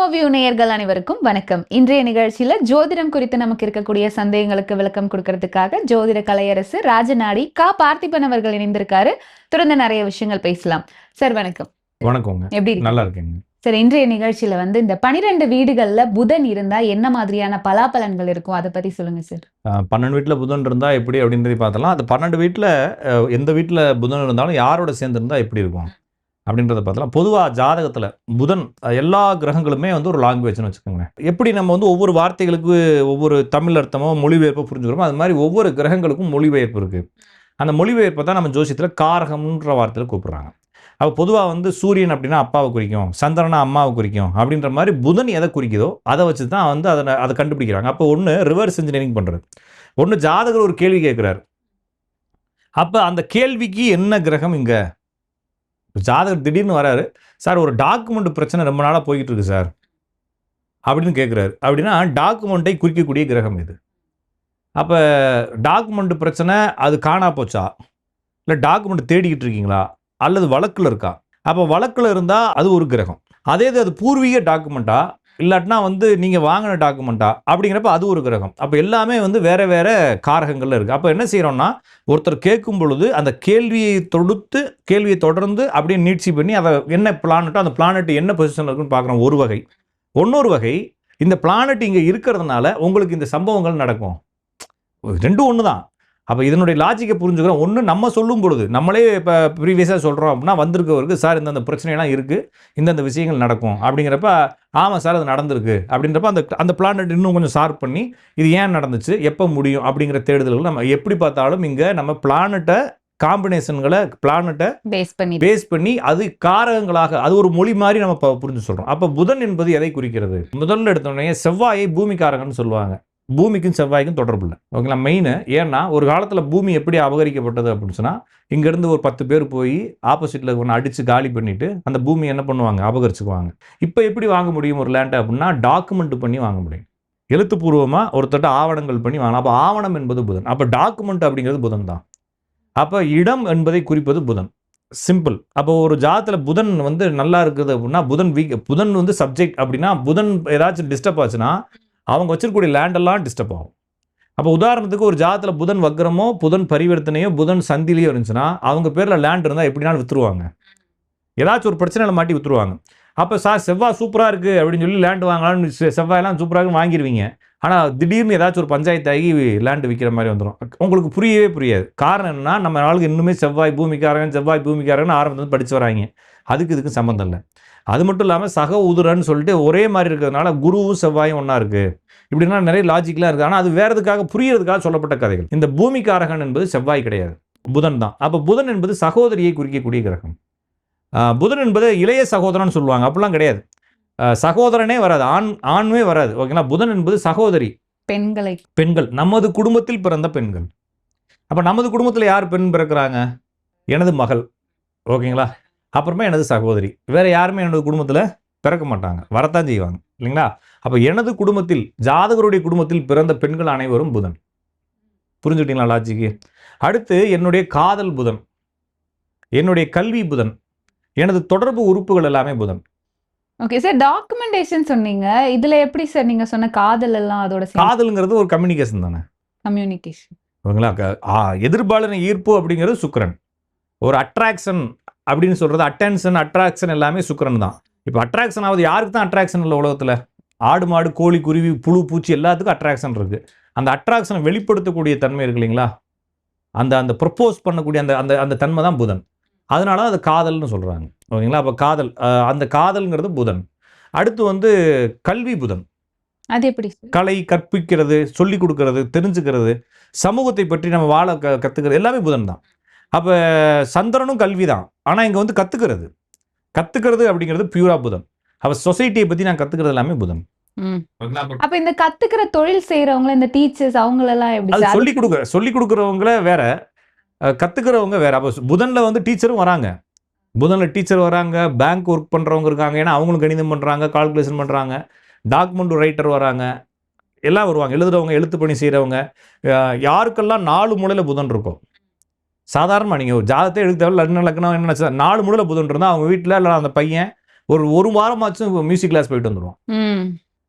Movie நேயர்கள் அனைவருக்கும் வணக்கம். இன்றைய நிகழ்ச்சியில ஜோதிடம் குறித்து நமக்கு இருக்கக்கூடிய சந்தேகங்களுக்கு விளக்கம் கொடுக்கறதுக்காக ஜோதிட கலையரசு ராஜநாடி கா. பார்த்திபன் அவர்கள் இணைந்திருக்காரு. தொடர்ந்து நிறைய விஷயங்கள் பேசலாம். சார் வணக்கம். வணக்கங்க. எப்படி நல்லா இருக்கேங்க. சார் இன்றைய நிகழ்ச்சியில வந்து இந்த பனிரெண்டு வீடுகள்ல புதன் இருந்தா என்ன மாதிரியான பலாபலன்கள் இருக்கும்? அதை பத்தி சொல்லுங்க சார். பன்னெண்டு வீட்டில் புதன் இருந்தால் எப்படி அப்படின்றதை பார்த்தலாம் அது பன்னெண்டு வீட்டில் எந்த வீட்டில் புதன் இருந்தாலும் யாரோட சேர்ந்து இருந்தால் எப்படி இருக்கும்? அப்படின்றத பார்த்தலாம். பொதுவாக ஜாதகத்தில் புதன் எல்லா கிரகங்களுமே வந்து ஒரு லாங்குவேஜ்னு வச்சுக்கோங்களேன். எப்படி நம்ம வந்து ஒவ்வொரு வார்த்தைகளுக்கு ஒவ்வொரு தமிழ் அர்த்தமோ மொழிபெயர்ப்போ புரிஞ்சுக்கிறோமோ அது மாதிரி ஒவ்வொரு கிரகங்களுக்கும் மொழிபெயர்ப்பு இருக்குது அந்த மொழிபெயர்ப்பை தான் நம்ம ஜோசியத்தில் காரகம்ன்ற வார்த்தையில் கூப்பிட்றாங்க. அப்போ பொதுவாக வந்து சூரியன் அப்படின்னா அப்பாவை குறிக்கும் சந்திரனா அம்மாவை குறிக்கும் அப்படின்ற மாதிரி புதன் எதை குறிக்குதோ அதை வச்சு தான் வந்து அதை அதை கண்டுபிடிக்கிறாங்க. அப்போ ஒன்று ரிவர்ஸ் இன்ஜினியரிங் பண்ணுறது ஒன்று ஜாதகர் ஒரு கேள்வி கேட்குறாரு. அப்போ அந்த கேள்விக்கு என்ன கிரகம் இங்கே? ஜாதகர் திடீர்னு வராரு சார் ஒரு டாக்குமெண்ட் பிரச்சனை ரொம்ப நாளாக போய்கிட்டு இருக்கு சார். அப்படின்னு கேட்குறாரு அப்படின்னா டாக்குமெண்ட்டை குறிக்கக்கூடிய கிரகம் இது. அப்போ டாக்குமெண்ட் பிரச்சனை அது காணா போச்சா? இல்லை டாக்குமெண்ட் தேடிக்கிட்டு இருக்கீங்களா? அல்லது வழக்கில் இருக்கா? அப்போ வழக்கில் இருந்தால் அது ஒரு கிரகம். அதே இது அது பூர்வீக டாக்குமெண்ட்டாக இல்லாட்டினா வந்து நீங்கள் வாங்கின டாக்குமெண்ட்டா அப்படிங்கிறப்ப அது ஒரு கிரகம். அப்போ எல்லாமே வந்து வேறு வேறு காரகங்களில் இருக்குது அப்போ என்ன செய்கிறோம்னா ஒருத்தர் கேட்கும் பொழுது அந்த கேள்வியை தொடுத்து கேள்வியை தொடர்ந்து அப்படியே நீட்சி பண்ணி அதை என்ன பிளானட்டோ அந்த பிளானட் என்ன பொசிஷனில் இருக்குன்னு பார்க்குறோம். ஒரு வகை. ஒன்னொரு வகை இந்த பிளானட் இங்கே இருக்கிறதுனால உங்களுக்கு இந்த சம்பவங்கள் நடக்கும். ரெண்டும் ஒன்று தான் அப்போ இதனுடைய லாஜிக்கை புரிஞ்சுக்கிறோம். ஒன்று நம்ம சொல்லும் பொழுது நம்மளே இப்போ ப்ரீவியஸாக சொல்கிறோம் அப்படின்னா வந்திருக்கவருக்கு சார் இந்தந்த பிரச்சனைலாம் இருக்குது இந்தந்த விஷயங்கள் நடக்கும். அப்படிங்கிறப்ப ஆமாம் சார் அது நடந்திருக்கு. அப்படின்றப்ப அந்த அந்த பிளானட் இன்னும் கொஞ்சம் ஷார்ப் பண்ணி இது ஏன் நடந்துச்சு? எப்போ முடியும்? அப்படிங்கிற தேடுதல்கள் நம்ம எப்படி பார்த்தாலும் இங்கே நம்ம பிளானட்டை காம்பினேஷன்களை பிளானட்டை பேஸ் பண்ணி பேஸ் பண்ணி அது காரகங்களாக அது ஒரு மொழி மாதிரி நம்ம புரிஞ்சு சொல்கிறோம் அப்போ புதன் என்பது எதை குறிக்கிறது? முதல்ல எடுத்தோடனே செவ்வாயை பூமிக்காரகன்னு சொல்லுவாங்க. பூமிக்கும் செவ்வாய்க்கும் தொடர்பு இல்லை. ஓகேங்களா? மெயினு ஏன்னா ஒரு காலத்தில் பூமி எப்படி அபகரிக்கப்பட்டது அப்படின்னு சொன்னால் இங்கேருந்து ஒரு பத்து பேர் போய் ஆப்போசிட்டில் ஒன்று அடித்து காலி பண்ணிவிட்டு அந்த பூமி என்ன பண்ணுவாங்க? அபகரிச்சுக்குவாங்க. இப்போ எப்படி வாங்க முடியும் ஒரு லேண்டை அப்படின்னா டாக்குமெண்ட் பண்ணி வாங்க முடியும். எழுத்துப்பூர்வமாக ஒருத்தட்ட ஆவணங்கள் பண்ணி வாங்கலாம். அப்போ ஆவணம் என்பது புதன். அப்போ டாக்குமெண்ட் அப்படிங்கிறது புதன் தான். அப்போ இடம் என்பதை குறிப்பது புதன். சிம்பிள் அப்போ ஒரு ஜாதத்தில் புதன் வந்து நல்லா இருக்குது அப்படின்னா புதன் வீக் புதன் வந்து சப்ஜெக்ட் அப்படின்னா புதன் ஏதாச்சும் டிஸ்டர்ப் ஆச்சுன்னா அவங்க வச்சிருக்கக்கூடிய லேண்டெல்லாம் டிஸ்டர்ப் ஆகும். அப்போ உதாரணத்துக்கு ஒரு ஜாதத்தில் புதன் வக்ரமோ புதன் பரிவர்த்தனையோ புதன் சந்திலையோ இருந்துச்சுன்னா அவங்க பேரில் லேண்ட் இருந்தால் எப்படினாலும் விற்றுருவாங்க ஏதாச்சும் ஒரு பிரச்சனையில் மாட்டி விற்றுருவாங்க அப்போ சார் செவ்வாய் சூப்பராக இருக்குது அப்படின்னு சொல்லி லேண்ட் வாங்கலாம்னு செ- செவ்வாயெல்லாம் சூப்பராக வாங்கிடுவீங்க ஆனால் திடீர்னு ஏதாச்சும் ஒரு பஞ்சாயத்தாகி லேண்டு விற்கிற மாதிரி வந்துடும் உங்களுக்கு புரியவே புரியாது. காரணம் என்னன்னா நம்ம ஆளுக்கு இன்னுமே செவ்வாய் பூமிக்காரங்க செவ்வாய் பூமிக்காரங்கன்னு ஆரம்பத்துல படிச்சு வராங்க அதுக்கு இதுக்கு சம்மந்தம் இல்லை. அது மட்டும் இல்லாமல் சக உதுரன்னு சொல்லிட்டு ஒரே மாதிரி இருக்கிறதுனால குருவும் செவ்வாயும் ஒன்றா இருக்குது இப்படின்னா நிறைய லாஜிக்லாம் இருக்குது ஆனால் அது வேற எதுக்காக புரியறதுக்காக சொல்லப்பட்ட கதைகள். இந்த பூமிக்காரகன் என்பது செவ்வாய் கிடையாது. புதன் தான். அப்போ புதன் என்பது சகோதரியை குறிக்கக்கூடிய கிரகம். புதன் என்பது இளைய சகோதரன் சொல்லுவாங்க. அப்படிலாம் கிடையாது. சகோதரனே வராது. ஆண் ஆண்மே வராது. ஓகேங்களா புதன் என்பது சகோதரி. பெண்களை. பெண்கள். நமது குடும்பத்தில் பிறந்த பெண்கள். அப்போ நமது குடும்பத்தில் யார் பெண் பிறக்கிறாங்க? எனது மகள். ஓகேங்களா அப்புறமா எனது சகோதரி. வேற யாருமே எனது குடும்பத்தில் பிறக்க மாட்டாங்க. வரத்தான் செய்வாங்க. இல்லைங்களா? அப்போ எனது குடும்பத்தில் ஜாதகருடைய குடும்பத்தில் பிறந்த பெண்கள் அனைவரும் புதன். புரிஞ்சுக்கிட்டீங்களா லாஜிக்கு அடுத்து என்னுடைய காதல் புதன். என்னுடைய கல்வி புதன். எனது தொடர்பு உறுப்புகள் எல்லாமே புதன். ஓகே சார் டாக்குமெண்டேஷன் சொன்னீங்க. இதுல எப்படி சார் நீங்க சொன்ன காதல் எல்லாம் அதோட காதலுங்கிறது ஒரு கம்யூனிகேஷன் தானே? கம்யூனிகேஷன் ஓகேங்களா? எதிர்பாலின ஈர்ப்பு அப்படிங்கிறது சுக்கிரன். ஒரு அட்ராக்ஷன் அப்படின்னு சொல்றது அட்டென்ஷன் அட்ராக்ஷன் எல்லாமே சுக்கிரன் தான். இப்போ அட்ராக்ஷன் ஆகுது யாருக்கு தான் அட்ராக்ஷன் இல்லை உலகத்தில்? ஆடு மாடு கோழி குருவி புழு பூச்சி எல்லாத்துக்கும் அட்ராக்ஷன் இருக்கு. அந்த அட்ராக்ஷனை வெளிப்படுத்தக்கூடிய தன்மை இருக்கு இல்லைங்களா? அந்த அந்த ப்ரப்போஸ் பண்ணக்கூடிய அந்த அந்த அந்த தன்மை தான் புதன். அதனால தான் அது காதல்னு சொல்றாங்க. ஓகேங்களா? அப்போ காதல் அந்த காதல்ங்கிறது புதன். அடுத்து வந்து கல்வி புதன். அது எப்படி கலை கற்பிக்கிறது சொல்லி கொடுக்கறது தெரிஞ்சுக்கிறது சமூகத்தை பற்றி நம்ம வாழ க கற்றுக்கிறது எல்லாமே புதன் தான். அப்போ சந்திரனும் கல்வி தான் ஆனால் இங்கே வந்து கற்றுக்கிறது கற்றுக்கிறது அப்படிங்கிறது பியூரா புதன். அப்போ சொசைட்டியை பற்றி நான் கற்றுக்கிறது எல்லாமே புதன். ம். அப்ப இந்த கத்துக்கிற தொழில் செய்யறவங்க இந்த டீச்சர்ஸ் அவங்களெல்லாம் எப்படி சொல்லி கொடுக்குற சொல்லி கொடுக்குறவங்கள வேற கத்துக்கிறவங்க வேற. அப்போ புதனில் வந்து டீச்சரும் வராங்க. புதனில் டீச்சர் வராங்க பேங்க் ஒர்க் பண்ணுறவங்க இருக்காங்க. ஏன்னா அவங்களும் கணிதம் பண்ணுறாங்க கால்குலேஷன் பண்ணுறாங்க டாக்குமெண்ட் ரைட்டர் வராங்க. எல்லாம் வருவாங்க. எழுதுறவங்க எழுத்து பணி செய்கிறவங்க யாருக்கெல்லாம் நாலு மூலையில் புதன் இருக்கும் சாதாரணமாக நீங்கள் ஒரு ஜாதகத்தை எழுத தேவை லக்னம் லக்னம் என்ன நாலு மூலையில் புதன் இருந்தால் அவங்க வீட்டில் இல்லை அந்த பையன் ஒரு ஒரு வாரமாச்சும் மியூசிக் கிளாஸ் போயிட்டு வந்துடுவான்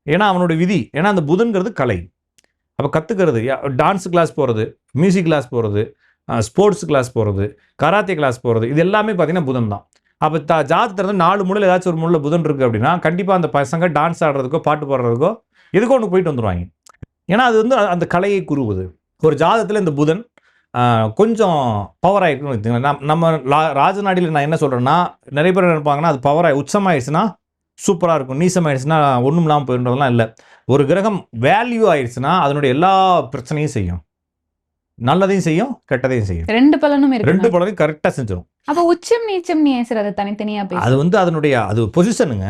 ஏன்னா அவனோட விதி. ஏன்னா அந்த புதன்கிறது கலை. அப்போ கற்றுக்கிறது டான்ஸ் கிளாஸ் போகிறது மியூசிக் கிளாஸ் போகிறது ஸ்போர்ட்ஸ் கிளாஸ் போகிறது கராத்தே கிளாஸ் போகிறது இது எல்லாமே பார்த்தீங்கன்னா புதன் தான். அப்போ த ஜாதகத்தில் நாலு மூலையில் ஏதாச்சும் ஒரு மூலையில் புதன் இருக்குது அப்படின்னா கண்டிப்பாக அந்த பசங்க டான்ஸ் ஆடுறதுக்கோ பாட்டு பாடுறதுக்கோ எதுக்கோ ஒன்று போயிட்டு வந்துடுவாங்க ஏன்னா அது வந்து அந்த கலையை கூறுவது. ஒரு ஜாதகத்தில் இந்த புதன் கொஞ்சம் பவர் ஆகிருக்குன்னு வச்சுக்கோங்களேன் நம்ம ராஜநாடியில் நான் என்ன சொல்கிறேன்னா நிறைய பேர் நினைப்பாங்கன்னா அது பவர் ஆகி உச்சமாயிடுச்சுன்னா சூப்பராக இருக்கும். நீசம் ஆயிடுச்சுன்னா ஒன்றும் இல்லாமல் போயிடுறதெல்லாம் இல்லை. ஒரு கிரகம் வேல்யூ ஆயிடுச்சுன்னா அதனுடைய எல்லா பிரச்சனையும் செய்யும். நல்லதையும் செய்யும் கெட்டதையும் செய்யும். ரெண்டு பலனும் ரெண்டு பலனையும் கரெக்டாக செஞ்சிடும் அப்ப உச்சம் நீச்சம் நீ சார் அதை தனித்தனியா பேச? அது வந்து அதனுடைய அது பொசிஷனுங்க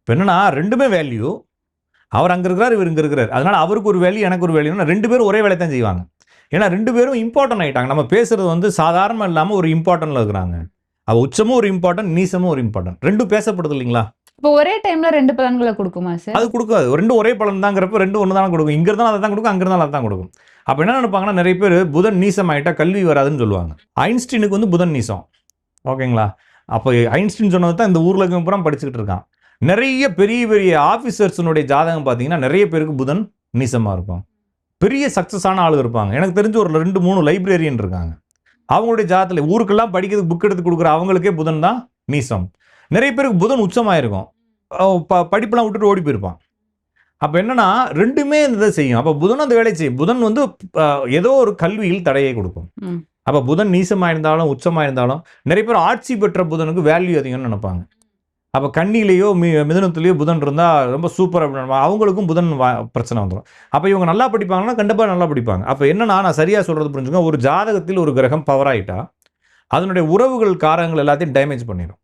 இப்போ என்னன்னா ரெண்டுமே வேல்யூ அவர் அங்கே இருக்கிறார் இவர் இங்கே இருக்கிறார். அதனால அவருக்கு ஒரு வேல்யூ எனக்கு ஒரு வேல்யூனா ரெண்டு பேரும் ஒரே வேலையை தான் செய்வாங்க. ஏன்னா ரெண்டு பேரும் இம்பார்ட்டன்ட் ஆகிட்டாங்க நம்ம பேசுறது வந்து சாதாரணமாக இல்லாமல் ஒரு இம்பார்ட்டன்ட்ல இருக்கிறாங்க. அவ உச்சமும் ஒரு இம்பார்ட்டன்ட் நீசமும் ஒரு இம்பார்ட்டன்ட் ரெண்டும் பேசப்படுது இல்லைங்களா? இப்போ ஒரே டைம்ல ரெண்டு பலன்களை கொடுக்குமா சார் அது கொடுக்காது. ரெண்டும் ஒரே பலன் தாங்கிறப்ப ரெண்டும் ஒன்று தான் கொடுக்கும். இங்க இருந்தாலும் அதை தான் கொடுக்கும் அங்க இருந்தாலும் அதை தான் கொடுக்கும். அப்போ என்ன நினைப்பாங்கன்னா நிறைய பேர் புதன் நீசம் ஆயிட்டா கல்வி வராதுன்னு சொல்லுவாங்க. ஐன்ஸ்டீனுக்கு வந்து புதன் நீசம். ஓகேங்களா? அப்போ ஐன்ஸ்டீன் சொன்னது தான் இந்த ஊர்ல பூரா படிச்சுக்கிட்டு இருக்கான். நிறைய பெரிய பெரிய ஆஃபீஸர்ஸினுடைய ஜாதகம் பார்த்தீங்கன்னா நிறைய பேருக்கு புதன் நீசமாக இருக்கும். பெரிய சக்ஸஸான ஆளுங்க இருப்பாங்க. எனக்கு தெரிஞ்சு ஒரு ரெண்டு மூணு லைப்ரரியன் இருக்காங்க. அவங்களுடைய ஜாதத்தில் ஊருக்கெல்லாம் படிக்கிறதுக்கு புக் எடுத்து கொடுக்குற அவங்களுக்கே புதன் தான் நீசம் நிறைய பேருக்கு புதன் உச்சமாயிருக்கும். ப- படிப்பெல்லாம் விட்டுட்டு ஓடி போயிருப்பான். அப்போ என்னன்னா ரெண்டுமே இந்த இதை செய்யும். அப்போ புதன் அந்த வேலையை செய்யும். புதன் வந்து ஏதோ ஒரு கல்வியில் தடையை கொடுக்கும். அப்போ புதன் நீசமாக இருந்தாலும் உச்சமாக இருந்தாலும் நிறைய பேர் ஆட்சி பெற்ற புதனுக்கு வேல்யூ அதிகம்னு நினைப்பாங்க. அப்போ கண்ணிலேயோ மி மிதனத்துலேயோ புதன் இருந்தால் ரொம்ப சூப்பர் அப்படின்னு. அவங்களுக்கும் புதன் வா- பிரச்சனை வந்துடும் அப்போ இவங்க நல்லா படிப்பாங்கன்னா கண்டிப்பாக நல்லா படிப்பாங்க. அப்போ என்னன்னா நான் சரியாக சொல்கிறது புரிஞ்சுங்க ஒரு ஜாதகத்தில் ஒரு கிரகம் பவர் ஆயிட்டா அதனுடைய உறவுகள் காரங்கள் எல்லாத்தையும் டேமேஜ் பண்ணிடும்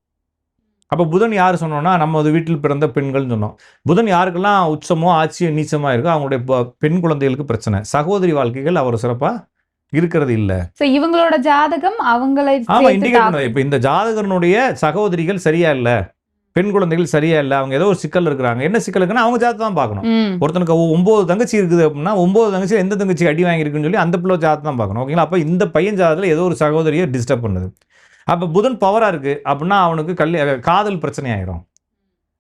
அப்போ புதன் யார் சொன்னோம்னா நம்ம வீட்டில் பிறந்த பெண்கள்னு சொன்னோம். புதன் யாருக்கெல்லாம் உச்சமோ ஆட்சியோ நீச்சமாக இருக்கோ அவங்களுடைய பெண் குழந்தைகளுக்கு பிரச்சனை. சகோதரி வாழ்க்கைகள் அவர் சிறப்பாக இருக்கிறது இல்லை. இவங்களோட ஜாதகம் அவங்களை ஆமா இண்டிகேட் இப்போ இந்த ஜாதகனுடைய சகோதரிகள் சரியா இல்ல. பெண் குழந்தைகள் சரியா இல்ல அவங்க ஏதோ ஒரு சிக்கல் இருக்கிறாங்க. என்ன சிக்கல் இருக்குன்னா அவங்க ஜாதகம் தான் பார்க்கணும். ஒருத்தனுக்கு ஒன்பது தங்கச்சி இருக்குது அப்படின்னா ஒன்பது தங்கச்சி எந்த தங்கச்சி அடி வாங்கியிருக்குன்னு சொல்லி அந்த பிள்ளை ஜாதகம் தான் பார்க்கணும். ஓகேங்களா? அப்போ இந்த பையன் ஜாதகத்தில் ஏதோ ஒரு சகோதரியை டிஸ்டர்ப் பண்ணுது. அப்போ புதன் பவராக இருக்கு அப்படின்னா அவனுக்கு கல்வி காதல் பிரச்சனை ஆயிரும்.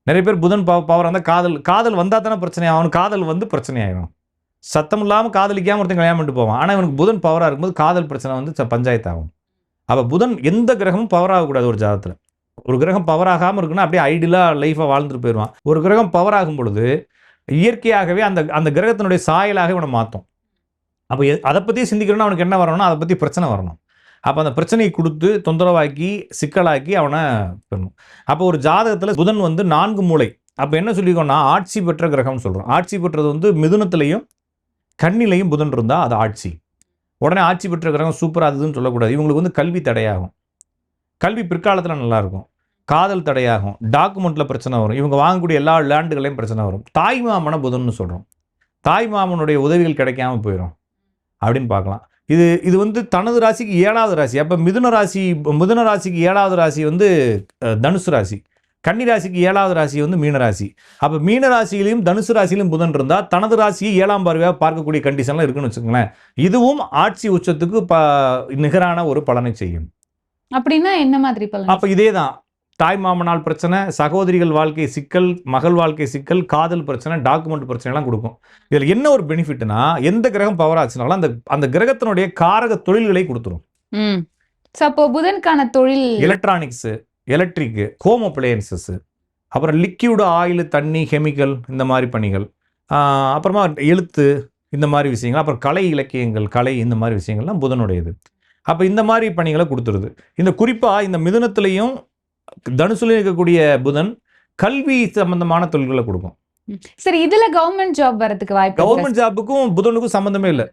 நிறைய பேர் புதன் பவ பவர் இருந்தால் காதல் காதல் வந்தால் தானே பிரச்சனை ஆகும். காதல் வந்து பிரச்சனை ஆயிரும். சத்தம் இல்லாமல் காதலிக்காம ஒருத்தன் கல்யாணம் பண்ணிட்டு போவான். ஆனால் இவனுக்கு புதன் பவராக இருக்கும்போது காதல் பிரச்சனை வந்து பஞ்சாயத்து ஆகும் அப்போ புதன் எந்த கிரகமும் பவர் ஆகக்கூடாது ஒரு ஜாதகத்தில். ஒரு கிரகம் பவர் ஆகாமல் இருக்குன்னா அப்படியே ஐடியலாக லைஃப்பை வாழ்ந்துட்டு போயிடுவான். ஒரு கிரகம் பவர் ஆகும் பொழுது இயற்கையாகவே அந்த அந்த கிரகத்தினுடைய சாயலாக இவனை மாற்றும் அப்போ அதை பற்றி சிந்திக்கணும்னா அவனுக்கு என்ன வரணும்னா அதை பற்றி பிரச்சனை வரணும். அப்போ அந்த பிரச்சனையை கொடுத்து தொந்தரவாக்கி சிக்கலாக்கி அவனை பெறணும் அப்போ ஒரு ஜாதகத்தில் புதன் வந்து நான்கு மூளை. அப்போ என்ன சொல்லியிருக்கோம்னா ஆட்சி பெற்ற கிரகம்னு சொல்கிறோம் ஆட்சி பெற்றது வந்து மிதுனத்திலையும் கண்ணிலையும் புதன் இருந்தால் அது ஆட்சி. உடனே ஆட்சி பெற்ற கிரகம் சூப்பராக அதுன்னு சொல்லக்கூடாது. இவங்களுக்கு வந்து கல்வி தடையாகும். கல்வி பிற்காலத்தில் நல்லாயிருக்கும் காதல் தடையாகும். டாக்குமெண்ட்டில் பிரச்சனை வரும். இவங்க வாங்கக்கூடிய எல்லா லேண்டுகளையும் பிரச்சனை வரும். தாய் மாமனை புதன்னு சொல்கிறோம் தாய் மாமனுடைய உதவிகள் கிடைக்காம போயிடும் அப்படின்னு பார்க்கலாம். இது இது வந்து தனது ராசிக்கு ஏழாவது ராசி. அப்போ மிதுன ராசி மிதுன ராசிக்கு ஏழாவது ராசி வந்து தனுசு ராசி. கன்னி ராசிக்கு ஏழாவது ராசி வந்து மீன ராசி. அப்போ மீன ராசியிலையும் தனுசு ராசியிலும் புதன் இருந்தால் தனது ராசியை ஏழாம் பார்வையாக பார்க்கக்கூடிய கண்டிஷன்லாம் இருக்குன்னு வச்சுக்கோங்களேன். இதுவும் ஆட்சி உச்சத்துக்கு ப நிகரான ஒரு பலனை செய்யும். அப்படின்னா என்ன மாதிரி பலன்? அப்போ இதே தான் தாய் மாமனால் பிரச்சனை சகோதரிகள் வாழ்க்கை சிக்கல் மகள் வாழ்க்கை சிக்கல் காதல் பிரச்சனை டாக்குமெண்ட் பிரச்சனை எல்லாம் கொடுக்கும். இதில் என்ன ஒரு பெனிஃபிட்னா எந்த கிரகம் பவர் ஆச்சுனாலும் அந்த அந்த கிரகத்தினுடைய காரக தொழில்களை கொடுத்துரும். அப்போ புதனுக்கான தொழில் எலக்ட்ரானிக்ஸு எலக்ட்ரிக்கு ஹோம் அப்ளையன்சஸ் அப்புறம் லிக்யூடு ஆயில் தண்ணி கெமிக்கல் இந்த மாதிரி பணிகள். அப்புறமா எழுத்து இந்த மாதிரி விஷயங்கள் அப்புறம் கலை இலக்கியங்கள் கலை இந்த மாதிரி விஷயங்கள்லாம் புதனுடையது. அப்போ இந்த மாதிரி பணிகளை கொடுத்துருது. இந்த குறிப்பாக இந்த மிதுனத்திலையும் தனுசுலையும் இருக்கக்கூடிய புதன் கல்வி சம்பந்தமான தொழில்களை கொடுக்கும். சரி இதுல கவர்மெண்ட் ஜாப் வரதுக்கு வாய்ப்பு? கவர்மெண்ட் ஜாபுக்கும் புதனுக்கும் சம்மந்தமே இல்லை.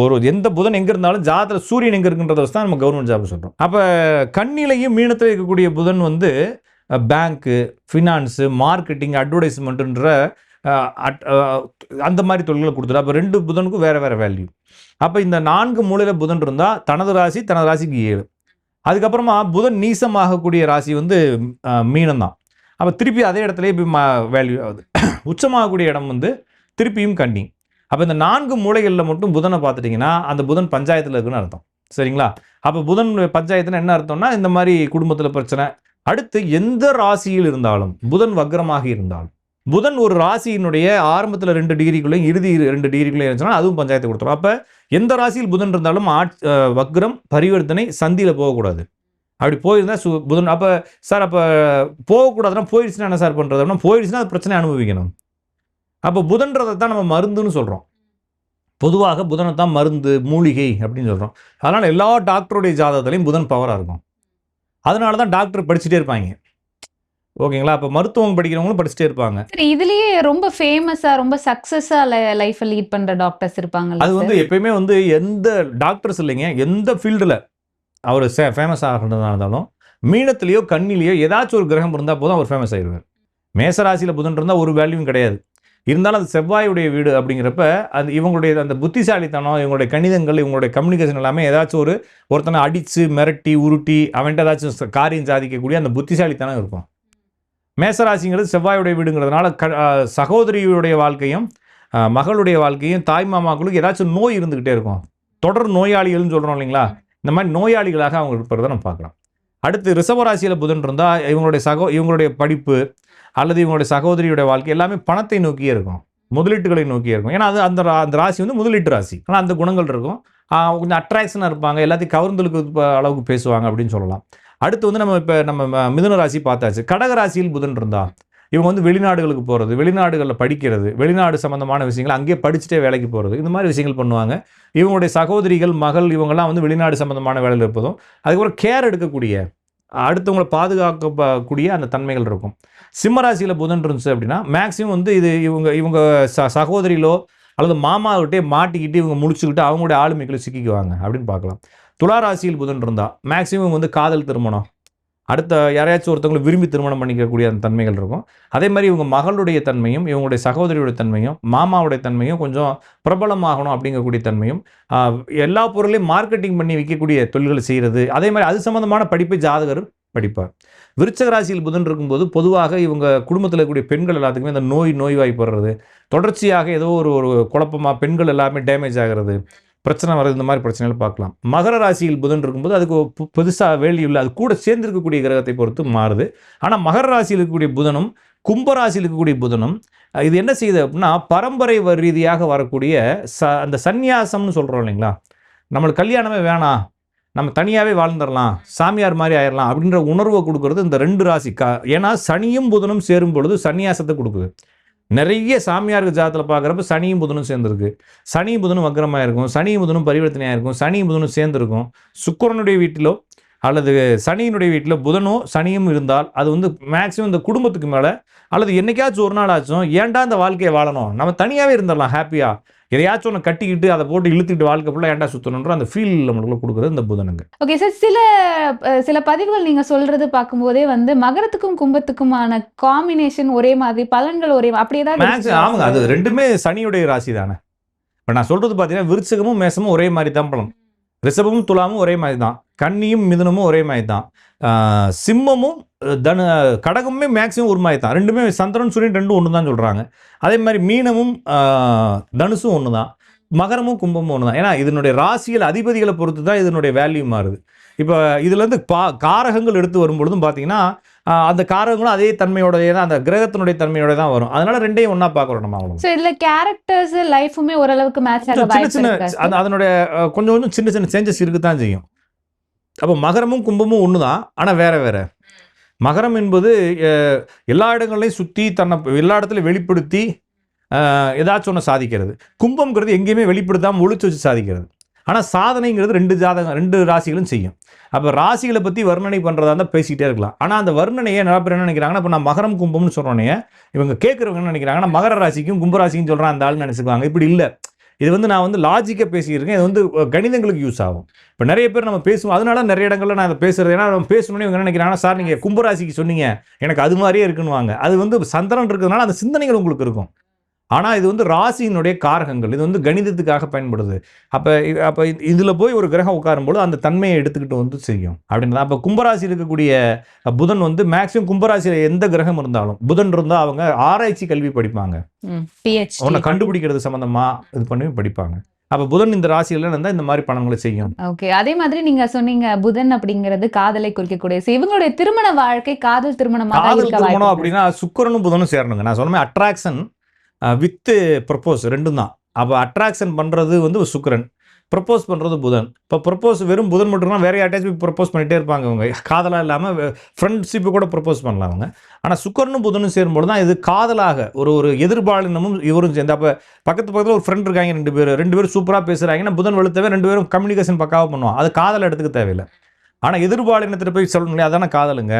ஒரு எந்த புதன் எங்க இருந்தாலும் ஜாதகத்தில் சூரியன் எங்க இருக்குன்றத வச்சு தான் நம்ம கவர்மெண்ட் ஜாப் சொல்றோம். அப்ப கண்ணிலையும் மீனத்தில் இருக்கக்கூடிய புதன் வந்து பேங்க்கு ஃபினான்ஸு மார்க்கெட்டிங் அட்வர்டைஸ்மெண்ட்டுன்ற அந்த மாதிரி தொழில்களை கொடுத்துரு. அப்போ ரெண்டு புதனுக்கும் வேற வேற வேல்யூ அப்போ இந்த நான்கு மூலையில் புதன் இருந்தால் தனது ராசி தனது ராசிக்கு ஏழு. அதுக்கப்புறமா புதன் நீசமாகக்கூடிய ராசி வந்து மீனம் தான் அப்போ திருப்பி அதே இடத்துலயே போய் வேல்யூ ஆகுது. உச்சமாகக்கூடிய இடம் வந்து திருப்பியும் கன்னி. அப்போ இந்த நான்கு மூலைகளில் மட்டும் புதனை பார்த்துட்டிங்கன்னா அந்த புதன் பஞ்சாயத்தில் இருக்குன்னு அர்த்தம். சரிங்களா? அப்போ புதன் பஞ்சாயத்துன்னு என்ன அர்த்தம்னா இந்த மாதிரி குடும்பத்தில் பிரச்சனை. அடுத்து எந்த ராசியில் இருந்தாலும் புதன் வக்ரமாக இருந்தாலும் புதன் ஒரு ராசியினுடைய ஆரம்பத்தில் ரெண்டு டிகிரிக்குள்ளேயும் இறுதி ரெண்டு டிகிரிக்குள்ளேயும் இருந்துச்சுன்னா அதுவும் பஞ்சாயத்து கொடுத்துரும். அப்போ எந்த ராசியில் புதன் இருந்தாலும் ஆட் வக்ரம் பரிவர்த்தனை சந்தியில் போகக்கூடாது. அப்படி போயிருந்தா சு புதன் அப்போ சார் அப்போ போகக்கூடாதுன்னா போயிடுச்சுன்னா என்ன சார் பண்ணுறது அப்படின்னா போயிடுச்சுன்னா அது பிரச்சனை அனுபவிக்கணும். அப்போ புதன்றதை தான் நம்ம மருந்துன்னு சொல்கிறோம் பொதுவாக புதனை தான் மருந்து மூலிகை அப்படின்னு சொல்கிறோம் அதனால் எல்லா டாக்டருடைய ஜாதகத்துலேயும் புதன் பவராக இருக்கும். அதனால தான் டாக்டர் படிச்சுட்டே இருப்பாங்க. ஓகேங்களா? அப்போ மருத்துவம் படிக்கிறவங்களும் படிச்சுட்டே இருப்பாங்க. சரி இதுலயே ரொம்ப ஃபேமஸா ரொம்ப சக்சஸா லைஃப் லீட் பண்ற டாக்டர்ஸ் இருப்பாங்கல்ல அது? வந்து எப்பயுமே வந்து எந்த டாக்டர்ஸ் இல்லைங்க எந்த ஃபீல்டில் அவர் ஃபேமஸ் ஆகிறதா இருந்தாலும் மீனத்திலேயோ கண்ணிலேயோ ஏதாச்சும் ஒரு கிரகம் இருந்தால் போதும் அவர் ஃபேமஸ் ஆயிடுவார் மேசராசியில் புதன் இருந்தால் ஒரு வேல்யூவும் கிடையாது. இருந்தாலும் அது செவ்வாயுடைய வீடு அப்படிங்கிறப்ப அது இவங்களுடைய அந்த புத்திசாலித்தனம் இவங்களுடைய கணிதங்கள் இவங்களுடைய கம்யூனிகேஷன் எல்லாமே ஏதாச்சும் ஒரு ஒருத்தனை அடித்து மிரட்டி உருட்டி அவன்கிட்ட ஏதாச்சும் காரியம் சாதிக்கக்கூடிய அந்த புத்திசாலித்தனம் இருக்கும். மேசராசிங்கிறது செவ்வாயுடைய வீடுங்கிறதுனால க சகோதரியுடைய வாழ்க்கையும் மகளுடைய வாழ்க்கையும் தாய் மாமாக்களுக்கு ஏதாச்சும் நோய் இருந்துக்கிட்டே இருக்கும். தொடர் நோயாளிகள்னு சொல்கிறோம் இல்லைங்களா? இந்த மாதிரி நோயாளிகளாக அவங்க இருப்பதை நம்ம பார்க்கலாம். அடுத்து ரிஷபராசியில் புதன் இருந்தால் இவங்களுடைய சகோ இவங்களுடைய படிப்பு அல்லது இவங்களுடைய சகோதரியுடைய வாழ்க்கை எல்லாமே பணத்தை நோக்கியே இருக்கும். முதலீட்டுகளை நோக்கியே இருக்கும். ஏன்னா அது அந்த அந்த ராசி வந்து முதலீட்டு ராசி. ஆனால் அந்த குணங்கள் இருக்கும். கொஞ்சம் அட்ராக்ஷனாக இருப்பாங்க. எல்லாத்தையும் கவர்ந்தலுக்கு அளவுக்கு பேசுவாங்க அப்படின்னு சொல்லலாம். அடுத்து வந்து நம்ம இப்போ நம்ம ம- மிதுன ராசி பார்த்தாச்சு. கடக ராசியில் புதன் இருந்தா இவங்க வந்து வெளிநாடுகளுக்கு போகிறது வெளிநாடுகளில் படிக்கிறது வெளிநாடு சம்மந்தமான விஷயங்கள் அங்கேயே படிச்சுட்டே வேலைக்கு போகிறது இந்த மாதிரி விஷயங்கள் பண்ணுவாங்க. இவங்களுடைய சகோதரிகள் மகள் இவங்கெல்லாம் வந்து வெளிநாடு சம்மந்தமான வேலையில் இருப்பதும் அதுக்கப்புறம் கேர் எடுக்கக்கூடிய அடுத்தவங்களை பாதுகாக்கக்கூடிய அந்த தன்மைகள் இருக்கும். சிம்மராசியில் புதன் இருந்துச்சு அப்படின்னா மேக்ஸிமம் வந்து இது இவங்க இவங்க ச சகோதரியிலோ அல்லது மாமாவிட்டே மாட்டிக்கிட்டு இவங்க முடிச்சுக்கிட்டு அவங்களுடைய ஆளுமைகளை சிக்கிக்குவாங்க அப்படின்னு பார்க்கலாம். துலா ராசியில் புதன் இருந்தால் மேக்சிமம் வந்து காதல் திருமணம். அடுத்த யாரையாச்சும் ஒருத்தவங்களை விரும்பி திருமணம் பண்ணிக்கக்கூடிய அந்த தன்மைகள் இருக்கும். அதே மாதிரி இவங்க மகளுடைய தன்மையும் இவங்களுடைய சகோதரியுடைய தன்மையும் மாமாவுடைய தன்மையும் கொஞ்சம் பிரபலமாகணும் அப்படிங்கக்கூடிய தன்மையும் எல்லா பொருளையும் மார்க்கெட்டிங் பண்ணி விற்கக்கூடிய தொழில்களை செய்கிறது அதே மாதிரி அது சம்மந்தமான படிப்பை ஜாதகர் படிப்பார். விருச்சக ராசியில் புதன் இருக்கும்போது பொதுவாக இவங்க குடும்பத்தில் இருக்கக்கூடிய பெண்கள் எல்லாத்துக்குமே அந்த நோய் நோய்வாய்ப்படுறது தொடர்ச்சியாக ஏதோ ஒரு ஒரு குழப்பமாக பெண்கள் எல்லாமே டேமேஜ் ஆகிறது. பிரச்சனை வர்றது இந்த மாதிரி பிரச்சனைகள் பார்க்கலாம். மகர ராசியில் புதன் இருக்கும்போது அதுக்கு புதுசாக வேல்யூ இல்லை. அது கூட சேர்ந்திருக்கக்கூடிய கிரகத்தை பொறுத்து மாறுது. ஆனால் மகர ராசியில் இருக்கக்கூடிய புதனும் கும்பராசியில் இருக்கக்கூடிய புதனும் இது என்ன செய்யுது அப்படின்னா பரம்பரை ரீதியாக வரக்கூடிய ச அந்த சந்நியாசம்னு சொல்கிறோம் இல்லைங்களா? நம்மளுக்கு கல்யாணமே வேணாம். நம்ம தனியாகவே வாழ்ந்துடலாம் சாமியார் மாதிரி ஆயிடலாம் அப்படின்ற உணர்வை கொடுக்கறது இந்த ரெண்டு ராசி கா ஏன்னா சனியும் புதனும் சேரும் பொழுது சன்னியாசத்தை கொடுக்குது. நிறைய சாமியாருக்கு ஜாதத்தில் பார்க்குறப்ப சனியும் புதனும் சேர்ந்துருக்கு. சனி புதனும் வக்கரமாக இருக்கும். சனியும் புதனும் பரிவர்த்தனையாக இருக்கும். சனியும் புதனும் சேர்ந்துருக்கும். சுக்கிரனுடைய வீட்டிலோ அல்லது சனியினுடைய வீட்டில் புதனோ சனியும் இருந்தால் அது வந்து மேக்ஸிமம் இந்த குடும்பத்துக்கு மேலே அல்லது என்னைக்காச்சும் ஒரு நாள் ஆச்சும் ஏன்டா இந்த வாழ்க்கையை வாழணும்? நம்ம தனியாகவே இருந்துடலாம் ஹாப்பியாக எதையாச்சும் ஒன்று கட்டிக்கிட்டு அதை போட்டு இழுத்துக்கிட்டு வாழ்க்கை ஃபுல்லாக ஏன்டா சுற்றணுன்ற அந்த ஃபீல் நம்மளுக்குள்ள கொடுக்குறது இந்த புதனுங்க. ஓகே சார் சில சில பதிவுகள் நீங்க சொல்றது பார்க்கும்போதே வந்து மகரத்துக்கும் கும்பத்துக்குமான காம்பினேஷன் ஒரே மாதிரி பலன்கள் ஒரே மா- அப்படி ஏதாவது மேக்ஸ் இருக்குங்களா ஆமாங்க. அது? ரெண்டுமே சனியுடைய ராசி தானே இப்போ நான் சொல்கிறது பார்த்தீங்கன்னா விருச்சகமும் மேசமும் ஒரே மாதிரி தான் பலன். ரிஷபமும் துலாமும் ஒரே மாதிரி தான். கன்னியும் மிதுனமும் ஒரே மாதிரி தான். சிம்மமும் தனு கடகமுமே மேக்ஸிமம் ஒரு மாதிரி தான். ரெண்டுமே சந்திரன் சூரியன் ரெண்டும் ஒன்று தான் சொல்கிறாங்க அதே மாதிரி மீனமும் தனுசும் ஒன்று தான் மகரமும் கும்பமும் ஒன்று தான் ஏன்னா இதனுடைய ராசிகள் அதிபதிகளை பொறுத்து தான் இதனுடைய வேல்யூ மாறுது. இப்போ இதுலேருந்து பா காரகங்கள் எடுத்து வரும்பொழுதும் பார்த்தீங்கன்னா அந்த காரகங்களும் அதே தன்மையோடய தான் அந்த கிரகத்தினுடைய தன்மையோட தான் வரும். அதனால ரெண்டையும் ஒன்றா பார்க்குறோம் நம்ம அவ்வளோ சோ இதுல கேரக்டர்ஸ் லைஃபுமே ஓரளவுக்கு மேட்ச் சின்ன சின்ன அதனுடைய கொஞ்சம் கொஞ்சம் சின்ன சின்ன சேஞ்சஸ் இருக்கு தான் செய்யும். அப்போ மகரமும் கும்பமும் ஒன்று தான் ஆனால் வேற வேற. மகரம் என்பது எல்லா இடங்களையும் சுற்றி தன்னை எல்லா இடத்துலையும் வெளிப்படுத்தி ஏதாச்சும் ஒன்று சாதிக்கிறது. கும்பம்ங்கிறது எங்கேயுமே வெளிப்படுத்தாமல் ஒழிச்சு வச்சு சாதிக்கிறது. ஆனால் சாதனைங்கிறது ரெண்டு ஜாதகம் ரெண்டு ராசிகளும் செய்யும். அப்போ ராசிகளை பற்றி வர்ணனை பண்ணுறதா இருந்தால் பேசிக்கிட்டே இருக்கலாம். ஆனால் அந்த வர்ணனையை நிறைய பேர் என்ன நினைக்கிறாங்கன்னா இப்போ நான் மகரம் கும்பம்னு சொல்கிறோன்னே இவங்க கேட்குறவங்க என்ன நினைக்கிறாங்கன்னா மகர ராசிக்கும் கும்பராசிக்கும் சொல்கிறான் அந்த ஆள்னு நினச்சிக்குவாங்க. இப்படி இல்லை. இது வந்து நான் வந்து லாஜிக்காக பேசியிருக்கேன் இது வந்து கணிதங்களுக்கு யூஸ் ஆகும். இப்போ நிறைய பேர் நம்ம பேசுவோம். அதனால நிறைய இடங்களில் நான் அதை பேசுறது. ஏன்னா நம்ம பேசணும்னு இவங்க நினைக்கிறேன் ஆனால் சார் நீங்கள் கும்பராசிக்கு சொன்னீங்க. எனக்கு அது மாதிரியே இருக்குன்னுவாங்க. அது வந்து சந்திரன் இருக்கிறதுனால அந்த சிந்தனைகள் உங்களுக்கு இருக்கும். ஆனால் இது வந்து ராசியினுடைய காரகங்கள். இது வந்து கணிதத்துக்காக பயன்படுது. அப்போ அப்போ இதில் போய் ஒரு கிரகம் உட்காரும்போது அந்த தன்மையை எடுத்துக்கிட்டு வந்து செய்யும். அப்படின்றத அப்போ கும்பராசி இருக்கக்கூடிய புதன் வந்து மேக்ஸிமம் கும்பராசியில் எந்த கிரகம் இருந்தாலும் புதன் இருந்தால் அவங்க ஆராய்ச்சி கல்வி படிப்பாங்க. ஒன்றை கண்டுபிடிக்கிறது சம்மந்தமாக இது பண்ணி படிப்பாங்க. அப்போ புதன் இந்த ராசியில் இருந்தால் இந்த மாதிரி பலன்களை செய்யும். ஓகே அதே மாதிரி நீங்க சொன்னீங்க புதன் அப்படிங்கிறது காதலை குறிக்கக்கூடிய இவங்களுடைய திருமண வாழ்க்கை காதல் திருமணமாக காதல் திருமணம் அப்படின்னா சுக்கிரனும் புதனும் சேரணுங்க. நான் சொன்ன அட்ராக்ஷன் வித்து ப்ரப்போஸ் ரெண்டும் தான். அப்போ அட்ராக்ஷன் பண்ணுறது வந்து சுக்கரன். ப்ரப்போஸ் பண்ணுறது புதன். இப்போ ப்ரப்போஸ் வெறும் புதன் மட்டும் வேற யார்ட்டாச்சும் போய் ப்ரப்போஸ் பண்ணிகிட்டே இருப்பாங்க அவங்க காதலாக இல்லாமல் ஃப்ரெண்ட்ஷிப்பு கூட ப்ரப்போஸ் பண்ணலாம் அவங்க ஆனால் சுக்கரனும் புதனும் சேரும்போது தான் இது காதலாக ஒரு ஒரு எதிர்பாலினமும் இவரும் சேர்ந்து. அப்போ பக்கத்து பக்கத்தில் ஒரு ஃப்ரெண்ட் இருக்காங்க ரெண்டு பேர். ரெண்டு பேரும் சூப்பராக பேசுகிறாங்கன்னா புதன் வெளுத்தவே ரெண்டு பேரும் கம்யூனிகேஷன் பக்காவாக பண்ணுவோம் அது காதல் எடுத்துக்க தேவையில்லை. ஆனால் எதிர்பாலினத்தில் போய் சொல்லணும் இல்லையா அதானே காதலுங்க?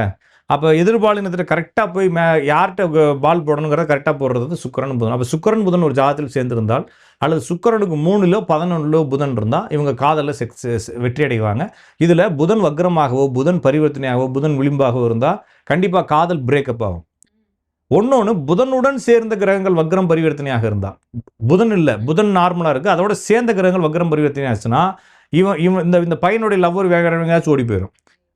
அப்போ எதிர்பாலினத்தில் கரெக்டாக போய் மே யார்கிட்ட பால் போடணுங்கிறத கரெக்டாக போடுறது வந்து சுக்கரன் புதன். அப்போ சுக்கரன் புதன் ஒரு ஜாதத்தில் சேர்ந்துருந்தால் அல்லது சுக்கரனுக்கு மூணுலோ பதினொன்றுலோ புதன் இருந்தால் இவங்க காதலில் செக்ஸ் வெற்றி அடைவாங்க. இதில் புதன் வக்ரமாகவோ புதன் பரிவர்த்தனையாகவோ புதன் விளிம்பாகவோ இருந்தால் கண்டிப்பாக காதல் பிரேக்கப் ஆகும். ஒன்றொன்று புதனுடன் சேர்ந்த கிரகங்கள் வக்ரம் பரிவர்த்தனையாக இருந்தால் புதன் இல்லை புதன் நார்மலாக இருக்குது அதோட சேர்ந்த கிரகங்கள் வக்ரம் பரிவர்த்தனை ஆச்சுன்னா இவன் இவன் இந்த இந்த பையனுடைய லவ்வர் வேற ஓடி போயிடும்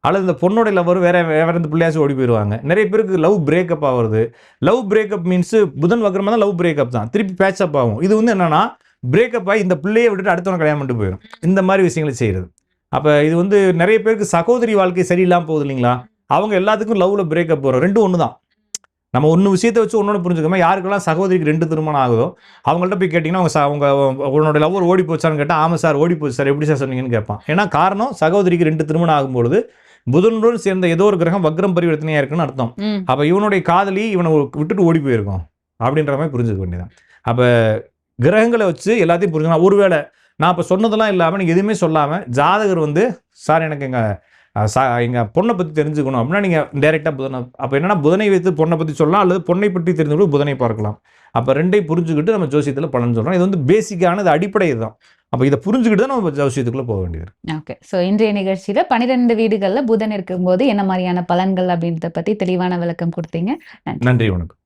அல்லது இந்த பொண்ணோட லவ்வர் வேற வேற இந்த பிள்ளையாச்சும் ஓடி போயிடுவாங்க நிறைய பேருக்கு லவ் பிரேக்கப் ஆகுறது. லவ் பிரேக்கப் மீன்ஸ் புதன் வக்ரமாக தான் லவ் பிரேக்கப் தான். திருப்பி பேச்சப் ஆகும். இது வந்து என்னன்னா பிரேக்கப் ஆகி இந்த பிள்ளையை விட்டுட்டு அடுத்தவங்க கல்யாணம் பண்ணிட்டு போயிடும் இந்த மாதிரி விஷயங்களை செய்கிறது அப்போ இது வந்து நிறைய பேருக்கு சகோதரி வாழ்க்கை சரியில்லாமல் போகுது இல்லைங்களா? அவங்க எல்லாத்துக்கும் லவ்ல பிரேக்கப் வரும். ரெண்டும் ஒன்று தான் நம்ம ஒன்று விஷயத்தை வச்சு ஒன்னொன்று புரிஞ்சுக்கோமா யாருக்கெல்லாம் சகோதரிக்கு ரெண்டு திருமணம் ஆகுதோ அவங்கள்ட்ட போய் கேட்டிங்கன்னா அவங்க அவங்க உன்னோட லவ்வர் ஓடி போச்சான்னு கேட்டால் ஆமாம் சார் ஓடி போச்சு சார். எப்படி சார் சொன்னீங்கன்னு கேட்பான். ஏன்னா காரணம் சகோதரிக்கு ரெண்டு திருமணம் ஆகும்பொழுது புதனுடன் சேர்ந்த ஏதோ ஒரு கிரகம் வக்ரம் பரிவர்த்தனையாக இருக்குன்னு அர்த்தம். அப்போ இவனுடைய காதலி இவனை விட்டுட்டு ஓடி போயிருக்கும் அப்படின்ற மாதிரி புரிஞ்சுக்க வேண்டியதான் அப்போ கிரகங்களை வச்சு எல்லாத்தையும் புரிஞ்சுக்கலாம் ஒருவேளை நான் இப்போ சொன்னதெல்லாம் இல்லாமல் நீங்கள் எதுவுமே சொல்லாமல் ஜாதகர் வந்து சார் எனக்கு எங்கள் சா எங்கள் பொண்ணை பற்றி தெரிஞ்சுக்கணும். அப்படின்னா நீங்கள் டைரெக்டாக புதனை அப்போ என்னன்னா புதனை வைத்து பொண்ணை பற்றி சொல்லலாம் அல்லது பொண்ணை பற்றி தெரிந்து கூட புதனை பார்க்கலாம். அப்போ ரெண்டையும் புரிஞ்சுக்கிட்டு நம்ம ஜோசியத்தில் பலன் சொல்கிறோம் இது வந்து பேசிக்கான இது அடிப்படை இதுதான். அப்போ இதை புரிஞ்சுக்கிட்டு தான் நம்ம ஜோசியத்துக்குள்ளே போக வேண்டியது ஓகே. ஸோ இன்றைய நிகழ்ச்சியில பன்னிரெண்டு வீடுகள்ல புதன் இருக்கும்போது என்ன மாதிரியான பலன்கள் அப்படின்றத பத்தி தெளிவான விளக்கம் கொடுத்தீங்க. நன்றி வணக்கம்.